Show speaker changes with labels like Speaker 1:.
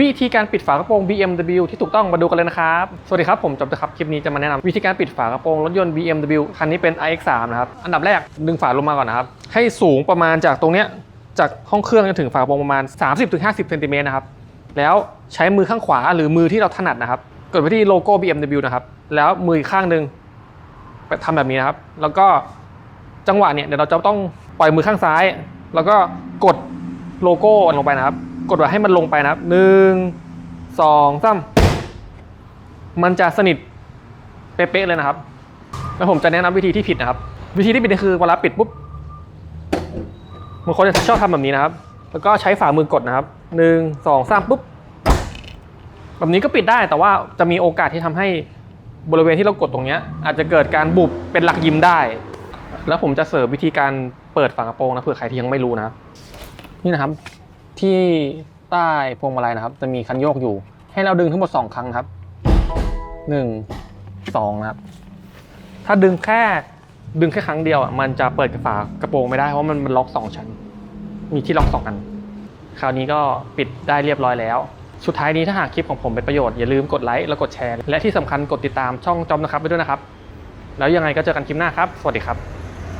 Speaker 1: วิธีการปิดฝากระโปรง BMW ที่ถูกต้องมาดูกันเลยนะครับ สวัสดีครับ ผมจอบนะครับ คลิปนี้จะมาแนะนำวิธีการปิดฝากระโปรงรถยนต์ BMW คันนี้เป็น iX3 นะครับ อันดับแรกดึงฝาลงมาก่อนนะครับ ให้สูงประมาณจากตรงเนี้ยจากห้องเครื่องจนถึงฝากระโปรงประมาณ 30-50เซนติเมตรนะครับ แล้วใช้มือข้างขวาหรือมือที่เราถนัดนะครับ กดไปที่โลโก้ BMW นะครับ แล้วมืออีกข้างหนึ่งไปทำแบบนี้นะครับ แล้วก็จังหวะเนี่ยเดี๋ยวเราจะต้องปล่อยมือข้างซ้าย แล้วก็กดโลโก้ลงไปนะครับ กดไว้ให้มันลงไปนะครับหนึ่งสองสามมันจะสนิทเป๊ะๆเลยนะครับ แล้วผมจะแนะนำวิธีที่ผิดนะครับ วิธีที่ผิดคือเวลาปิดปุ๊บบางคนจะชอบทำแบบนี้นะครับ แล้วก็ใช้ฝ่ามือกดนะครับหนึ่งสองสามปุ๊บ แบบนี้ก็ปิดได้แต่ว่าจะมีโอกาสที่ทำให้บริเวณที่เรากดตรงเนี้ยอาจจะเกิดการบุบเป็นหลักยิมได้ แล้วผมจะเสริมวิธีการเปิดฝากระโปรงนะเผื่อใครที่ยังไม่รู้นะ นี่นะครับ ที่ใต้พวงมาลัยนะครับ จะมีคันโยกอยู่ ให้เราดึงทั้งหมด 2 ครั้งครับ 1 2นะครับ ถ้าดึงแค่ดึงแค่ครั้งเดียวอะมันจะเปิดกระฝากระโปรงไม่ได้เพราะมันมันล็อกสองชั้น มีที่ล็อกสองอัน คราวนี้ก็ปิดได้เรียบร้อยแล้ว สุดท้ายนี้ถ้าหากคลิปของผมเป็นประโยชน์อย่าลืมกดไลค์และกดแชร์ และที่สำคัญกดติดตามช่องจอมนะครับไปด้วยนะครับ แล้วยังไงก็เจอกันคลิปหน้าครับ สวัสดีครับ